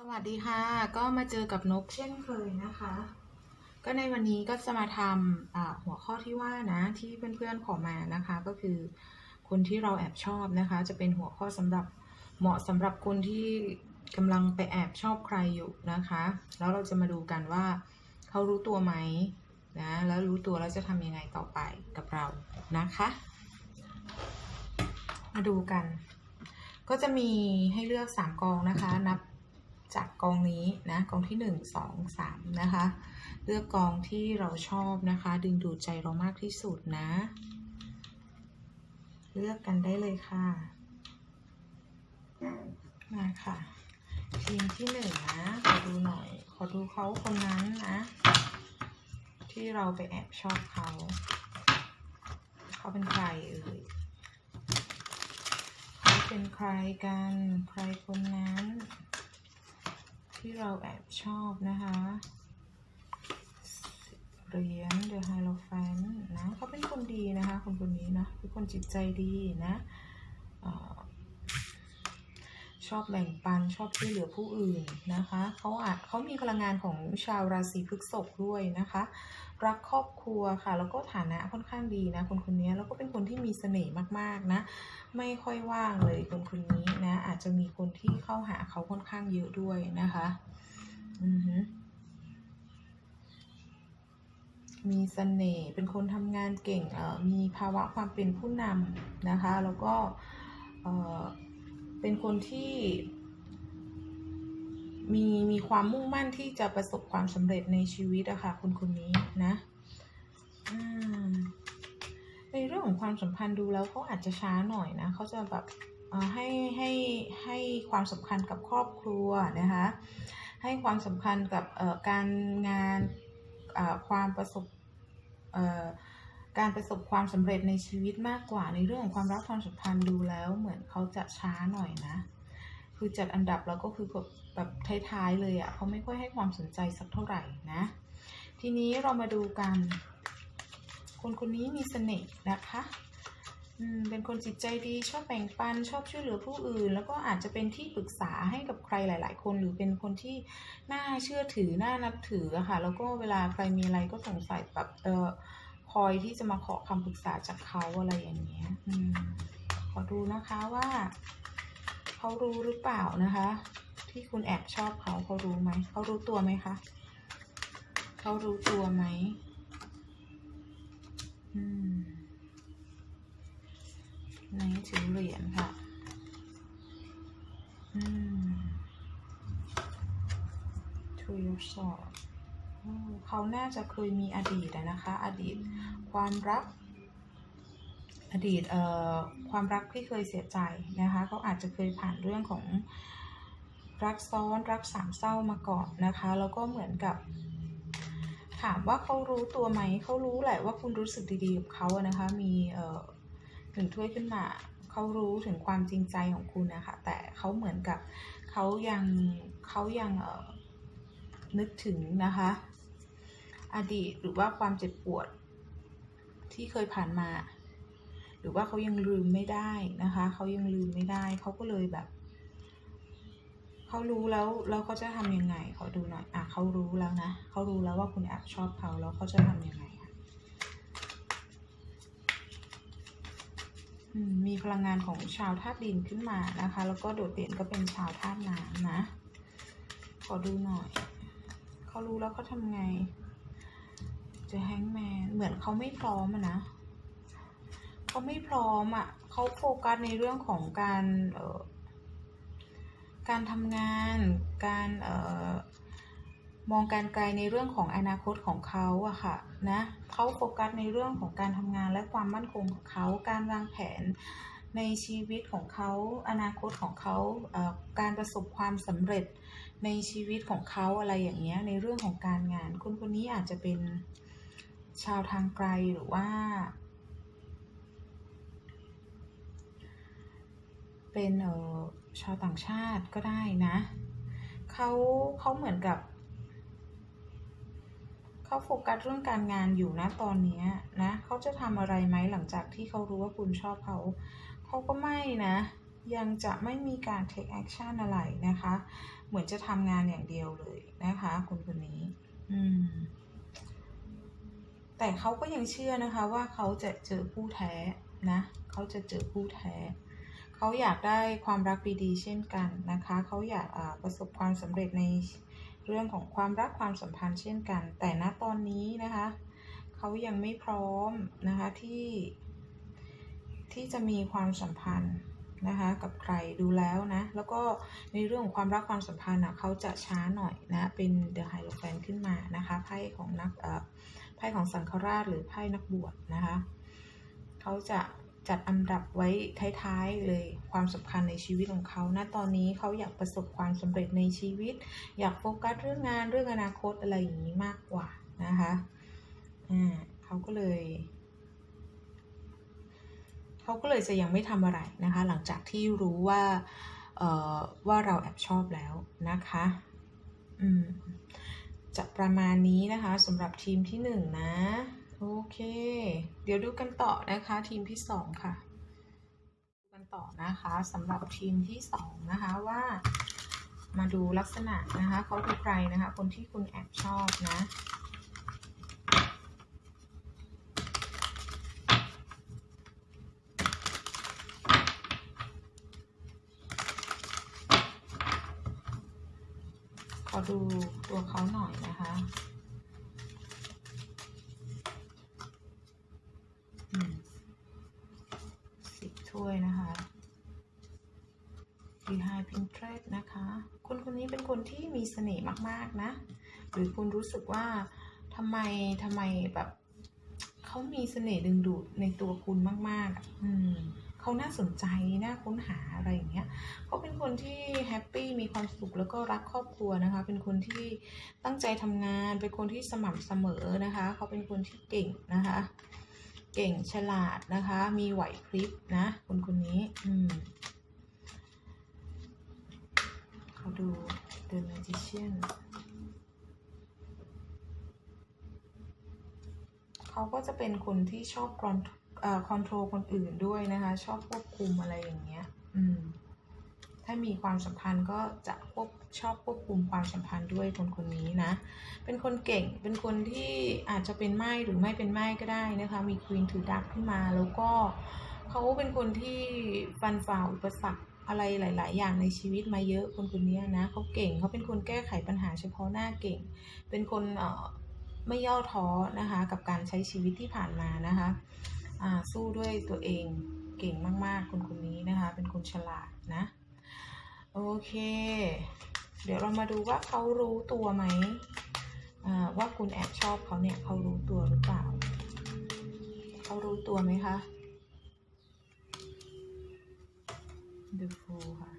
สวัสดีค่ะ ก็มาเจอกับนกเช่นเคยนะคะ ก็ในวันนี้ก็จะมาทำอ่าหัวข้อที่ว่านะที่เพื่อนๆขอมานะคะ ก็คือคนที่เราแอบชอบนะคะ จะเป็นหัวข้อสำหรับเหมาะสำหรับคนที่กำลังไปแอบชอบใครอยู่นะคะ แล้วเราจะมาดูกันว่าเขารู้ตัวไหมนะแล้วรู้ตัวแล้วจะทำยังไงต่อไปกับเรานะคะ มาดูกัน ก็จะมีให้เลือก 3กองนะคะนับ จากกองนี้นะกองที่ 1 2 3 นะคะ เลือกกองที่เราชอบนะคะ ดึงดูดใจเรามากที่สุดนะ เลือกกันได้เลยค่ะมาค่ะทีมที่หนึ่งนะ ขอดูหน่อย ขอดูเขาคนนั้นนะ ที่เราไปแอบชอบเขา เขาเป็นใครเอ่ยเขาเป็นใครกัน ใครคนนั้น ที่เราแอบชอบนะคะเหรียญเดอะไฮโลแฟนนะเขาเป็นคนดีนะคะคนคนนี้นะเป็นคนจิตใจดีนะ ชอบแบ่งปันชอบช่วยเหลือผู้อื่นนะคะเขาอาจเขามีพลังงานของชาวราศีพฤษภด้วยนะคะ รักครอบครัวค่ะ แล้วก็ฐานะค่อนข้างดีนะ คนคนนี้แล้วก็เป็นคนที่มีเสน่ห์มากๆนะ ไม่ค่อยว่างเลยคนคนนี้นะ อาจจะมีคนที่เข้าหาเขาค่อนข้างเยอะด้วยนะคะอือฮึมีเสน่ห์เป็นคนทำงานเก่งมีภาวะความเป็นผู้นำนะคะ แล้วก็ เป็นคนที่มีมีความมุ่งมั่นที่จะประสบความสำเร็จในชีวิตอะค่ะคนคนนี้นะในเรื่องของความสัมพันธ์ดูแล้วเขาอาจจะช้าหน่อยนะเขาจะแบบเออให้ให้ให้ความสำคัญกับครอบครัวนะคะให้ความสำคัญกับการงานความประสบ การประสบความสำเร็จในชีวิตมากกว่าในเรื่องของความรักความสัมพันธ์ดูแล้วเหมือนเขาจะช้าหน่อยนะ คือจัดอันดับแล้วก็คือแบบแบบท้ายๆเลยอะ่ะเขาไม่ค่อยให้ความสนใจสักเท่าไหร่นะ ทีนี้เรามาดูกัน คนคนนี้มีเสน่ห์นะคะเป็นคนจิตใจดีชอบแบ่งปันชอบช่วยเหลือผู้อื่น แล้วก็อาจจะเป็นที่ปรึกษาให้กับใครหลาย ๆ คน หรือเป็นคนที่น่าเชื่อถือน่านับถือะค่ะแล้วก็เวลาใครมีอะไรก็สงสัยแบบเออ คอยที่จะมาขอคำปรึกษาจากเขาอะไรอย่างเงี้ยอืมขอดูนะคะว่า เขารู้หรือเปล่านะคะ ที่คุณแอบชอบเขาเขารู้ไหมเขารู้ตัวไหมคะเขารู้ตัวไหมอืมในถือเหรียญค่ะอืมทูยสอ เขาน่าจะเคยมีอดีตนะคะ อดีตความรัก อดีตเอ่อความรักที่เคยเสียใจนะคะ เขาอาจจะเคยผ่านเรื่องของรักซ้อนรักสามเศร้ามาก่อนนะคะ แล้วก็เหมือนกับ ถามว่าเขารู้ตัวไหม เขารู้แหละว่าคุณรู้สึกดีๆกับเขาอะนะคะ มีเอ่อหนึ่งถ้วยขึ้นมาเขารู้ถึงความจริงใจของคุณนะคะ แต่เขาเหมือนกับเขายังเขายังเอ่อนึกถึงนะคะ อดีตหรือว่าความเจ็บปวด ที่เคยผ่านมา หรือว่าเขายังลืมไม่ได้นะคะเขายังลืมไม่ได้เขาก็เลยแบบเขารู้แล้วแล้วเขาจะทำยังไงขอดูหน่อยอะเขารู้แล้วนะเขารู้แล้วว่าคุณแอบชอบเขาแล้วเขาจะทำยังไงอืมมีพลังงานของชาวธาตุดินขึ้นมานะคะ แล้วก็โดดเด่นก็เป็นชาวธาตุน้ำนะ ขอดูหน่อย เขารู้แล้วเขาทำไง จะแฮงแมนเหมือนเขาไม่พร้อมอะนะเขาไม่พร้อมอะเขาโฟกัสในเรื่องของการเอ่อการทำงาน การเอ่อมองการไกลในเรื่องของอนาคตของเขาอะค่ะนะเขาโฟกัสในเรื่องของการทำงานและความมั่นคงของเขา การวางแผนในชีวิตของเขา อนาคตของเขาเการประสบความสำเร็จในชีวิตของเขาอะไรอย่างเงี้ยในเรื่องของการงาน คนคนนี้อาจจะเป็น ชาวทางไกลหรือว่า เป็นเออชาวต่างชาติก็ได้นะเขาเขาเหมือนกับเขาโฟกัสเรื่องการงานอยู่นะตอนนี้นะเขาจะทำอะไรไหมหลังจากที่เขารู้ว่าคุณชอบเขาเขาก็ไม่นะ ยังจะไม่มีการ take action อะไรนะคะ เหมือนจะทำงานอย่างเดียวเลยนะคะคนคนนี้ อืม แต่เขาก็ยังเชื่อนะคะว่าเขาจะเจอผู้แท้นะเขาจะเจอผู้แท้เขาอยากได้ความรักดีๆเช่นกันนะคะ เขาอยากอ่าประสบความสำเร็จในเรื่องของความรักความสัมพันธ์เช่นกัน แต่ณตอนนี้นะคะเขายังไม่พร้อมนะคะที่ที่จะมีความสัมพันธ์นะคะกับใครดูแล้วนะ แล้วก็ในเรื่องของความรักความสัมพันธ์อะเขาจะช้าหน่อยนะเป็น The Hierophant ขึ้นมานะคะไพ่ของนักเอ่อ ไพ่ของสังฆราชหรือไพ่นักบวชนะคะเขาจะจัดอันดับไว้ท้ายๆเลยความสำคัญในชีวิตของเขาณตอนนี้เขาอยากประสบความสำเร็จในชีวิต อยากโฟกัสเรื่องงานเรื่องอนาคตอะไรอย่างนี้มากกว่านะคะอ่าเขาก็เลยเขาก็เลยจะยังไม่ทำอะไรนะคะ หลังจากที่รู้ว่าเอ่อว่าเราแอบชอบแล้วนะคะ อืม จะประมาณนี้นะคะสำหรับทีมที่หนึ่งนะ โอเค เดี๋ยวดูกันต่อนะคะทีมที่สองค่ะ ดูกันต่อนะคะสำหรับทีมที่สองนะคะว่า มาดูลักษณะนะคะเขาคือใครนะคะ คนที่คุณแอบชอบนะ ดูตัวเขาหน่อยนะคะอืมสิบถ้วยนะคะ Behind Pinterest นะคะ คนคนนี้เป็นคนที่มีเสน่ห์มากๆนะ หรือคุณรู้สึกว่าทำไมทำไมแบบเขามีเสน่ห์ดึงดูดในตัวคุณมาก ๆอะอืม เขาน่าสนใจน่าค้นหาอะไรอย่างเงี้ยเขาเป็นคนที่แฮปปี้มีความสุขแล้วก็รักครอบครัวนะคะ เป็นคนที่ตั้งใจทำงาน เป็นคนที่สม่ำเสมอนะคะ เขาเป็นคนที่เก่งนะคะ เก่งฉลาดนะคะ มีไหวพริบนะคนคนนี้ อืมเขาดู The Magician เขาก็จะเป็นคนที่ชอบคอน คอนโทรลคนอื่นด้วยนะคะ ชอบควบคุมอะไรอย่างเงี้ย อืม ถ้ามีความสัมพันธ์ก็จะควบชอบควบคุมความสัมพันธ์ด้วยคนคนนี้นะ เป็นคนเก่ง เป็นคนที่อาจจะเป็นไม้หรือไม่เป็นไม้ก็ได้นะคะ มีควีนถือดาบขึ้นมา แล้วก็เขาเป็นคนที่ฟันฝ่าอุปสรรคอะไรหลาย ๆ อย่างในชีวิตมาเยอะคนคนนี้นะเขาเก่งเขาเป็นคนแก้ไขปัญหาเฉพาะหน้าเก่ง เป็นคนเอ่อไม่ย่อท้อนะคะ กับการใช้ชีวิตที่ผ่านมานะคะ สู้ด้วยตัวเองเก่งมาก ๆ คนคนนี้นะคะ เป็นคนฉลาดนะ โอเค เดี๋ยวเรามาดูว่าเขารู้ตัวไหมอ่าว่าคุณแอบชอบเขาเนี่ยเขารู้ตัวหรือเปล่า เขารู้ตัวไหมคะ The Fool ค่ะ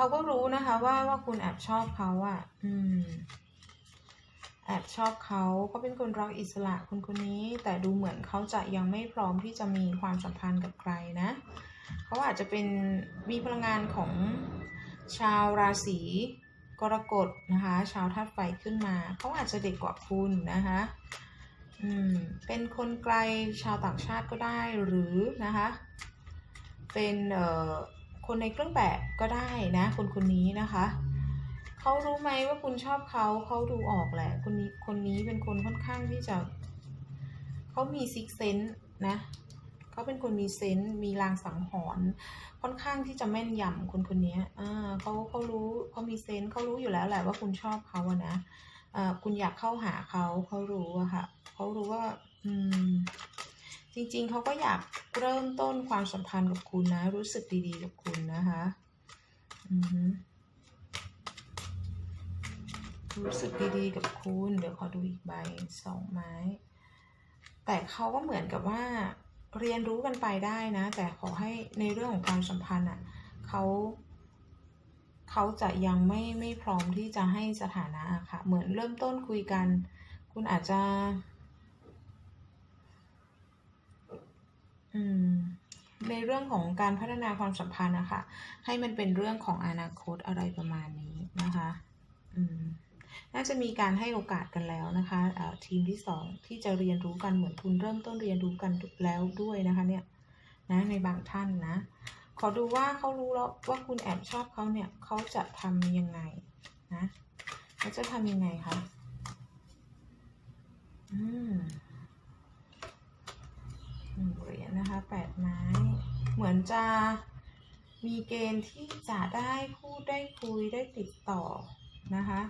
เขาก็รู้นะคะ ว่าว่าคุณแอบชอบเขาอะ่ะ อืม แอบชอบเขาเขาเป็นคนรักอิสระคนคนนี้ แต่ดูเหมือนเขาจะยังไม่พร้อมที่จะมีความสัมพันธ์กับใครนะเขาอาจจะเป็นมีพลังงานของชาวราศีกรกฎนะคะ ชาวธาตุไฟขึ้นมา เขาอาจจะเด็กกว่าคุณนะคะอืมเป็นคนไกลชาวต่างชาติก็ได้หรือนะคะ เป็นเอ่อ คนในเครื่องแบบก็ได้นะ คนคนนี้นะคะเขารู้ไหมว่าคุณชอบเขาเขาดูออกแหละ คนนี้คนนี้เป็นคนค่อนข้างที่จะเขามีซิกเซนส์นะเขาเป็นคนมีเซนส์มีลางสังหรณ์ค่อนข้างที่จะแม่นยำคนคนนี้อ่าเขาเขารู้เขามีเซนส์เขารู้อยู่แล้วแหละว่าคุณชอบเขาอะนะอ่าคุณอยากเข้าหาเขาเขารู้อะค่ะเขารู้ว่า อืม จริงๆ เขาก็อยากเริ่มต้นความสัมพันธ์กับคุณนะ รู้สึกดีๆ กับคุณนะคะรู้สึกดีๆ กับคุณ เดี๋ยวขอดูอีกใบสองไม้ แต่เขาก็เหมือนกับว่า เรียนรู้กันไปได้นะ แต่ขอให้ในเรื่องของความสัมพันธ์อะเขาเขาจะยังไม่ไม่พร้อมที่จะให้สถานะค่ะ เหมือนเริ่มต้นคุยกัน คุณอาจจะ อืม ในเรื่องของการพัฒนาความสัมพันธ์นะคะ ให้มันเป็นเรื่องของอนาคตอะไรประมาณนี้นะคะอืมน่าจะมีการให้โอกาสกันแล้วนะคะทีมที่สองที่จะเรียนรู้กันเหมือนคุณเริ่มต้นเรียนรู้กันแล้วด้วยนะคะเนี่ยนะในบางท่านนะ ขอดูว่าเขารู้แล้วว่าคุณแอบชอบเขาเนี่ยเขาจะทำยังไงนะเขาจะทำยังไงคะอืม หนึ่งเหรียญนะคะแปดไม้ เหมือนจะมีเกณฑ์ที่จะได้พูดได้คุยได้ติดต่อนะคะ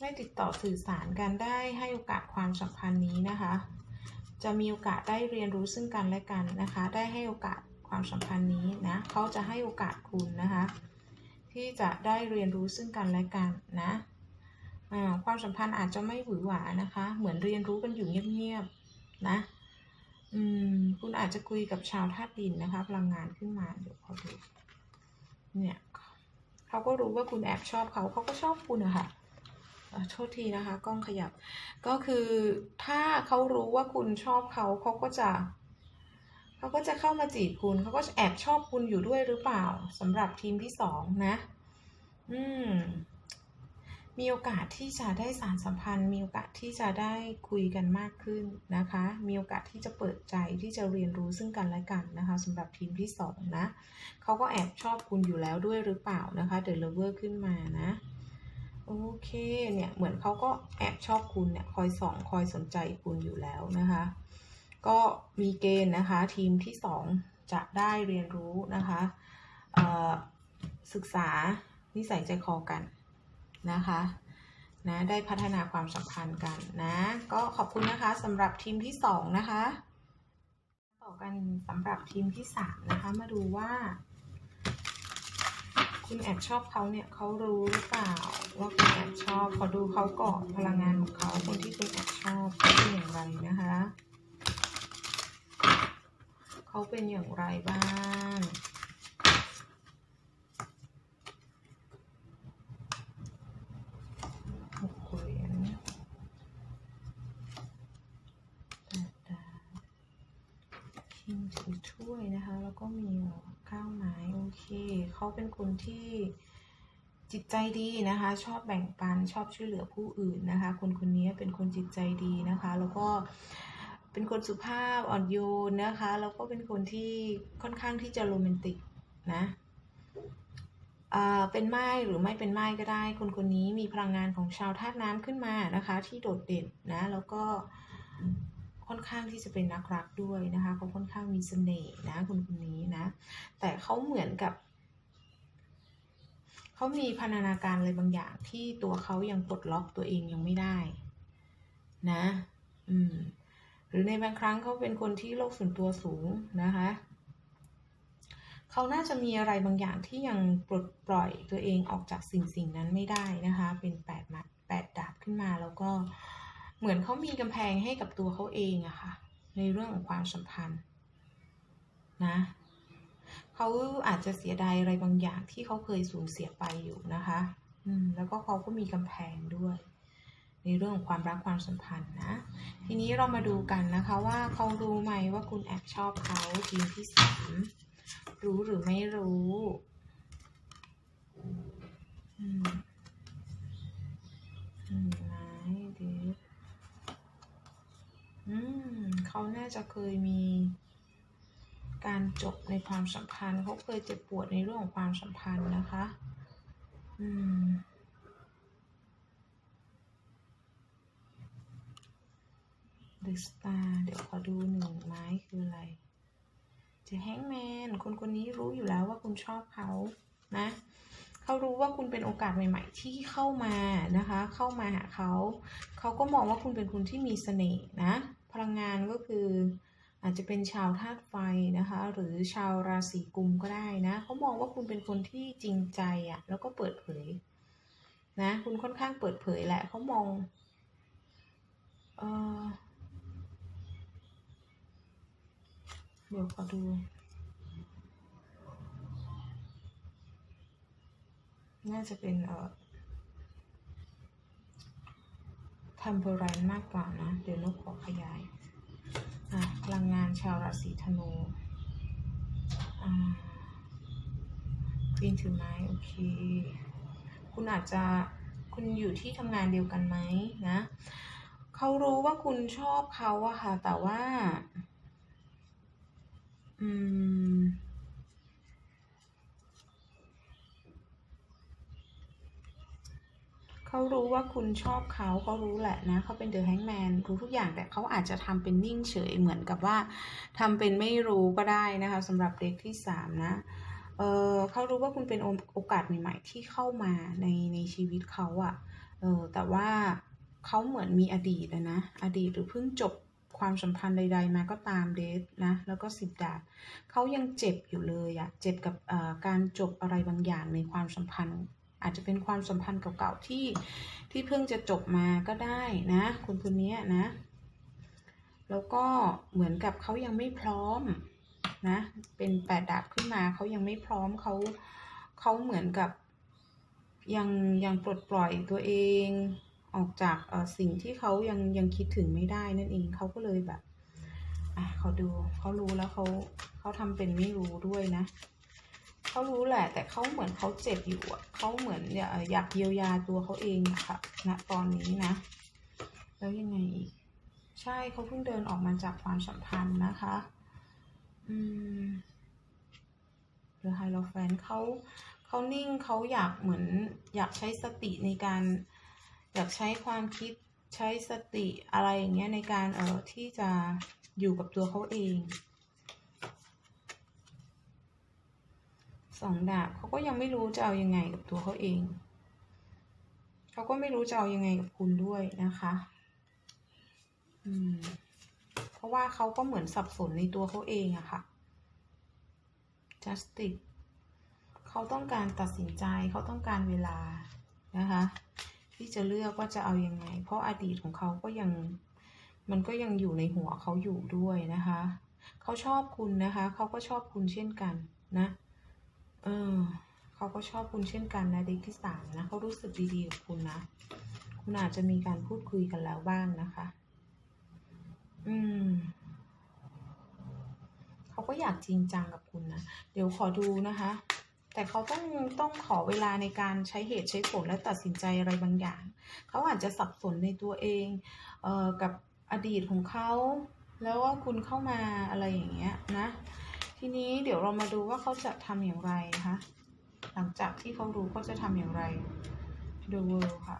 ได้ติดต่อสื่อสารกันได้ให้โอกาสความสัมพันธ์นี้นะคะ จะมีโอกาสได้เรียนรู้ซึ่งกันและกันนะคะ ได้ให้โอกาสความสัมพันธ์นี้นะเขาจะให้โอกาสคุณนะคะ ที่จะได้เรียนรู้ซึ่งกันและกันนะความสัมพันธ์อาจจะไม่หวือหวานะคะ เหมือนเรียนรู้กันอยู่เงียบๆนะ อืม คุณอาจจะคุยกับชาวธาตุดินนะคะพลังงานขึ้นมาเดี๋ยวขอดูเนี่ยเขาก็รู้ว่าคุณแอบชอบเขาเขาก็ชอบคุณอะค่ะอะโทษทีนะคะ กล้องขยับ ก็คือถ้าเขารู้ว่าคุณชอบเขาเขาก็จะเขาก็จะเข้ามาจีบคุณเขาก็แอบชอบคุณอยู่ด้วยหรือเปล่าสำหรับทีมที่สองนะ อืม มีโอกาสที่จะได้สารสัมพันธ์ มีโอกาสที่จะได้คุยกันมากขึ้นนะคะ มีโอกาสที่จะเปิดใจที่จะเรียนรู้ซึ่งกันและกันนะคะสำหรับทีมที่สองนะเขาก็แอบชอบคุณอยู่แล้วด้วยหรือเปล่านะคะเดลเวอร์ขึ้นมานะโอเคเนี่ยเหมือนเขาก็แอบชอบคุณเนี่ยคอยส่องคอยสนใจคุณอยู่แล้วนะคะ ก็มีเกณฑ์นะคะทีมที่สองจะได้เรียนรู้นะคะศึกษานิสัยใจคอกัน นะคะนะได้พัฒนาความสัมพันธ์กันนะ ก็ขอบคุณนะคะสำหรับทีมที่สองนะคะ ต่อกันสำหรับทีมที่สามนะคะ มาดูว่า คุณแอบชอบเขาเนี่ยเขารู้หรือเปล่าว่าคุณแอบชอบขอดูเขาก่อนพลังงานของเขาคนที่คุณแอบชอบเขาเป็นอย่างไรนะคะ เขาเป็นอย่างไรบ้างหกเหรียญแปดดาบคิงถือถ้วยนะคะ แล้วก็มีข้าวไม้โอ เขาเป็นคนที่จิตใจดีนะคะ ชอบแบ่งปันชอบช่วยเหลือผู้อื่นนะคะ คนคนนี้เป็นคนจิตใจดีนะคะ แล้วก็เป็นคนสุภาพอ่อนโยนนะคะแล้วก็เป็นคนที่ค่อนข้างที่จะโรแมนติกนะอ่าเป็นไม้หรือไม่เป็นไม้ก็ได้ คนคนนี้มีพลังงานของชาวธาตุน้ำขึ้นมานะคะ ที่โดดเด่นนะแล้วก็ค่อนข้างที่จะเป็นนักรักด้วยนะคะเขาค่อนข้างมีเสน่ห์นะคนคนนี้นะ แต่เขาเหมือนกับ เขามีพันธนาการอะไรบางอย่างที่ตัวเขายังปลดล็อกตัวเองยังไม่ได้ นะ อืม หรือในบางครั้งเขาเป็นคนที่โลกส่วนตัวสูงนะคะเขาน่าจะมีอะไรบางอย่างที่ยังปลดปล่อยตัวเองออกจากสิ่งสิ่งนั้นไม่ได้นะคะ เป็นแปดมัดแปดดาบขึ้นมาแล้วก็เหมือนเขามีกำแพงให้กับตัวเขาเองอะค่ะ ในเรื่องของความสัมพันธ์ นะ เขาอาจจะเสียดายอะไรบางอย่างที่เขาเคยสูญเสียไปอยู่นะคะ อืม แล้วก็เขาก็มีกำแพงด้วย ในเรื่องของความรักความสัมพันธ์นะ ทีนี้เรามาดูกันนะคะว่าเขารู้ไหมว่าคุณแอบชอบเขาทีมที่สามรู้หรือไม่รู้อืมอืมไม้เดฟอืมเขาน่าจะเคยมี การจบในความสัมพันธ์เขาเคยเจ็บปวดในเรื่องของความสัมพันธ์นะคะ อืม The Star เดี๋ยวขอดูหนึ่งไม้คืออะไรเจแฮงแมนคนคนนี้รู้อยู่แล้วว่าคุณชอบเขานะเขารู้ว่าคุณเป็นโอกาสใหม่ ๆ ที่เข้ามานะคะ เข้ามาหาเขา เขาก็มองว่าคุณเป็นคนที่มีเสน่ห์นะ พลังงานก็คือ อาจจะเป็นชาวธาตุไฟนะคะ หรือชาวราศีกุมก็ได้นะเขามองว่าคุณเป็นคนที่จริงใจอะ่ะแล้วก็เปิดเผยนะคุณค่อนข้างเปิดเผยแหละเขามองเออเดี๋ยวขอดูน่าจะเป็นเอ่อทัมเบรนมากกว่านะ เดี๋ยวนกขอขยาย พลังงานชาวราศีธนูอ่าควีนถือไม้โอเค คุณอาจจะคุณอยู่ที่ทำงานเดียวกันไหมนะ เขารู้ว่าคุณชอบเขาอะค่ะ แต่ว่า อืม เขารู้ว่าคุณชอบเขาเขารู้แหละนะเขาเป็นเดอะแฮงแมนรู้ทุกอย่างแต่เขาอาจจะทำเป็นนิ่งเฉยเหมือนกับว่าทำเป็นไม่รู้ก็ได้นะคะสำหรับเด็กที่สามนะเออเขารู้ว่าคุณเป็นโอกาสใหม่ ๆ ที่เข้ามาในในชีวิตเขาอะเออแต่ว่าเขาเหมือนมีอดีตนะอดีตหรือเพิ่งจบความสัมพันธ์ใด ๆ มาก็ตามเดทนะ แล้วก็สิบดาบเขายังเจ็บอยู่เลยอะเจ็บกับการจบอะไรบางอย่างในความสัมพันธ์ อาจจะเป็นความสัมพันธ์เก่าๆที่ที่เพิ่งจะจบมาก็ได้นะคุณคนนี้นะ แล้วก็เหมือนกับเขายังไม่พร้อมนะ เป็นแปดดาบขึ้นมาเขายังไม่พร้อมเขาเขาเหมือนกับยังยังปลดปล่อยตัวเองออกจากสิ่งที่เขายังยังคิดถึงไม่ได้นั่นเองเขาก็เลยแบบอะเขาดูเขารู้แล้วเขาเขาทำเป็นไม่รู้ด้วยนะ เขารู้แหละ แต่เขาเหมือนเขาเจ็บอยู่อะเขาเหมือนอยากเยียวยาตัวเขาเองอะค่ะณตอนนี้นะ แล้วยังไงอีก ใช่เขาเพิ่งเดินออกมาจากความสัมพันธ์นะคะ อืมหรือไฮโลแฟนเขาเขานิ่งเขาอยากเหมือนอยากใช้สติในการ อยากใช้ความคิดใช้สติอะไรอย่างเงี้ยในการเออที่จะอยู่กับตัวเขาเอง สองดาบเขาก็ยังไม่รู้จะเอายังไงกับตัวเขาเอง เขาก็ไม่รู้จะเอายังไงกับคุณด้วยนะคะ อืม เพราะว่าเขาก็เหมือนสับสนในตัวเขาเองอะค่ะ justice เขาต้องการตัดสินใจเขาต้องการเวลานะคะ ที่จะเลือกว่าจะเอายังไง เพราะอดีตของเขาก็ยังมันก็ยังอยู่ในหัวเขาอยู่ด้วยนะคะ เขาชอบคุณนะคะ เขาก็ชอบคุณเช่นกันนะ เออเขาก็ชอบคุณเช่นกันนะเด็กที่สามนะเขารู้สึกดีๆกับคุณนะ คุณอาจจะมีการพูดคุยกันแล้วบ้างนะคะ อืมเขาก็อยากจริงจังกับคุณนะ เดี๋ยวขอดูนะคะ แต่เขาต้องต้องขอเวลาในการใช้เหตุใช้ผลและตัดสินใจอะไรบางอย่าง เขาอาจจะสับสนในตัวเองเอ่อกับอดีตของเขา แล้วว่าคุณเข้ามาอะไรอย่างเงี้ยนะ ทีนี้เดี๋ยวเรามาดูว่าเขาจะทำอย่างไรนะคะ หลังจากที่เขารู้เขาจะทำอย่างไร The World ค่ะ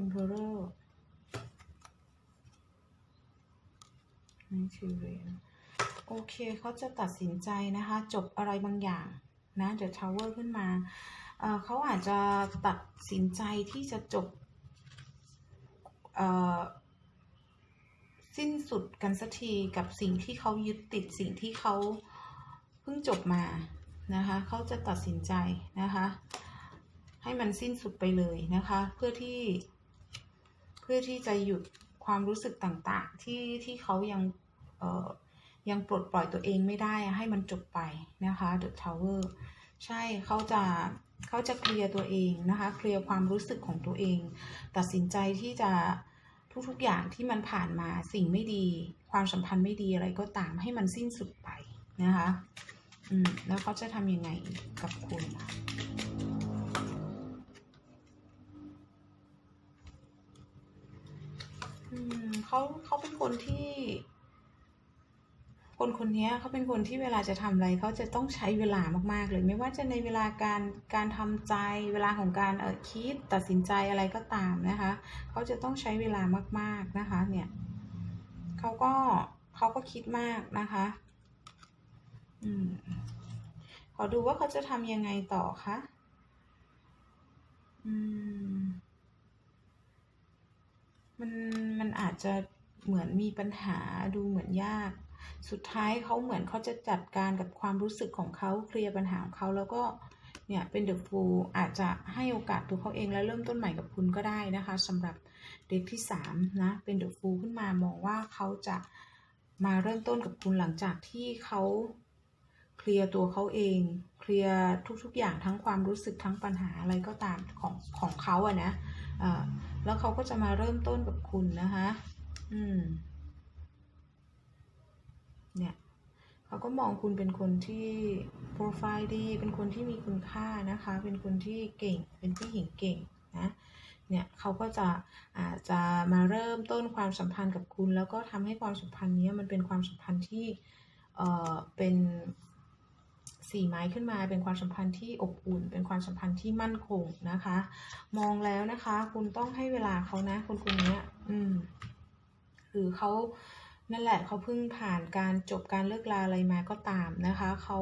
Emperor นี่คือเหรียโอเคเขาจะตัดสินใจนะคะ จบอะไรบางอย่างนะ The Tower ขึ้นมา เขาอาจจะตัดสินใจที่จะจบสิ้นสุดกันสักทีกับสิ่งที่เขายึดติดสิ่งที่เขาเพิ่งจบมานะคะเขาจะตัดสินใจนะคะ ให้มันสิ้นสุดไปเลยนะคะ เพื่อที่เพื่อที่จะหยุดความรู้สึกต่างๆ ที่ที่เขายังยังปลดปล่อยตัวเองไม่ได้ให้มันจบไปนะคะ The Tower ใช่เขาจะ เขาจะเคลียร์ตัวเองนะคะ เคลียร์ความรู้สึกของตัวเอง ตัดสินใจที่จะทุกๆอย่างที่มันผ่านมาสิ่งไม่ดี ความสัมพันธ์ไม่ดีอะไรก็ตามให้มันสิ้นสุดไปนะคะ อืม แล้วเขาจะทำยังไงกับคุณล่ะอืมเขาเขาเป็นคนที่ คนคนนี้เขาเป็นคนที่เวลาจะทำอะไรเขาจะต้องใช้เวลามากๆเลยไม่ว่าจะในเวลาการการทำใจ เวลาของการเออคิดตัดสินใจอะไรก็ตามนะคะเขาจะต้องใช้เวลามากๆนะคะเนี่ยเขาก็เขาก็คิดมากนะคะอืมขอดูว่าเขาจะทำยังไงต่อคะอืมมันมันอาจจะเหมือนมีปัญหาดูเหมือนยาก สุดท้ายเขาเหมือนเขาจะจัดการกับความรู้สึกของเขาเคลียร์ปัญหาของเขาแล้วก็เนี่ยเป็นเดอะฟูลอาจจะให้โอกาสตัวเขาเองและเริ่มต้นใหม่กับคุณก็ได้นะคะสำหรับเด็กที่สามนะเป็นเดอะฟูลขึ้นมามองว่าเขาจะมาเริ่มต้นกับคุณหลังจากที่เขาเคลียร์ตัวเขาเอง เคลียร์ทุกๆอย่างทั้งความรู้สึกทั้งปัญหาอะไรก็ตามของของเขาอะนะอ่าแล้วเขาก็จะมาเริ่มต้นกับคุณนะคะ อืม เนี่ยเขาก็มองคุณเป็นคนที่โปรไฟล์ดี เป็นคนที่มีคุณค่านะคะ เป็นคนที่เก่ง เป็นผู้หญิงเก่งนะ เนี่ยเขาก็จะอาจจะมาเริ่มต้นความสัมพันธ์กับคุณ แล้วก็ทำให้ความสัมพันธ์นี้มันเป็นความสัมพันธ์ที่เอ่อเป็นสี่ไม้ขึ้นมาเป็นความสัมพันธ์ที่อบอุ่น เป็นความสัมพันธ์ที่มั่นคงนะคะ มองแล้วนะคะ คุณต้องให้เวลาเขานะคนคนนี้อืมคือเขา นั่นแหละเขาเพิ่งผ่านการจบการเลิกลาอะไรมาก็ตามนะคะเขา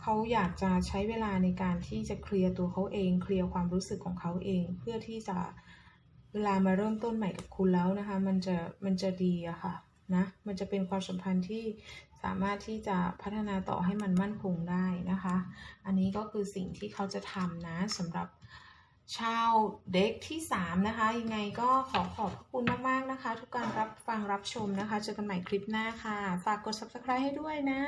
เขาอยากจะใช้เวลาในการที่จะเคลียร์ตัวเขาเอง เคลียร์ความรู้สึกของเขาเอง เพื่อที่จะเวลามาเริ่มต้นใหม่กับคุณแล้วนะคะ มันจะมันจะดีอะค่ะนะมันจะเป็นความสัมพันธ์ที่สามารถที่จะพัฒนาต่อให้มันมั่นคงได้นะคะ อันนี้ก็คือสิ่งที่เขาจะทำนะสำหรับ ชาวเด็กที่3นะคะ ยังไงก็ขอขอบคุณมาก ๆ นะคะ ทุกการรับฟังรับชมนะคะ เจอกันใหม่คลิปหน้าค่ะ ฝากกด subscribe ให้ด้วยนะ